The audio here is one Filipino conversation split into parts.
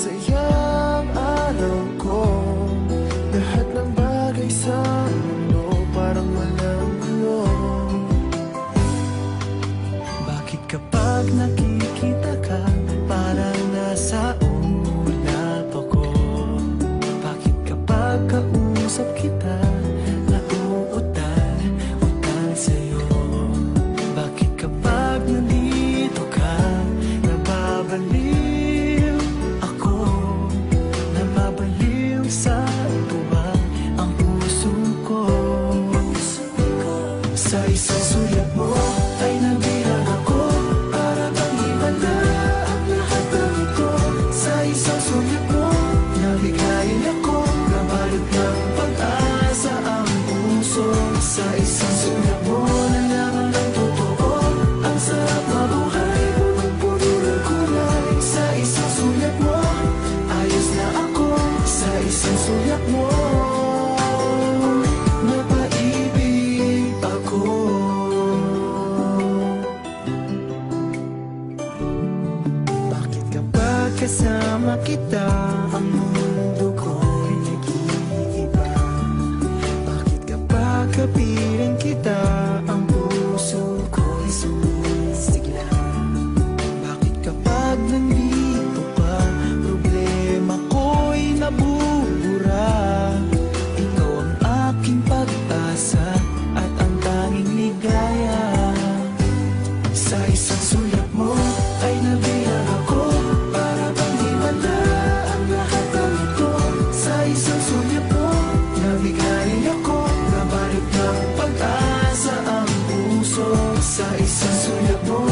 Masayang araw ko. Lahat ng bagay sa mundo Parang walang gulo Bakit kapag nakikita tu vas. umiyak mo Napaibig ako. Bakit kapag kasama kita? Ang mga isang sulat mo ay nabilang Para bang himala ang lahat ng ito. Sa isang sulat mo, nabigarin ako Nabalik ng Sa isang sulat mo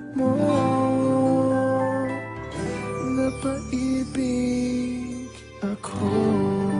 pangarap mo na paibig ako.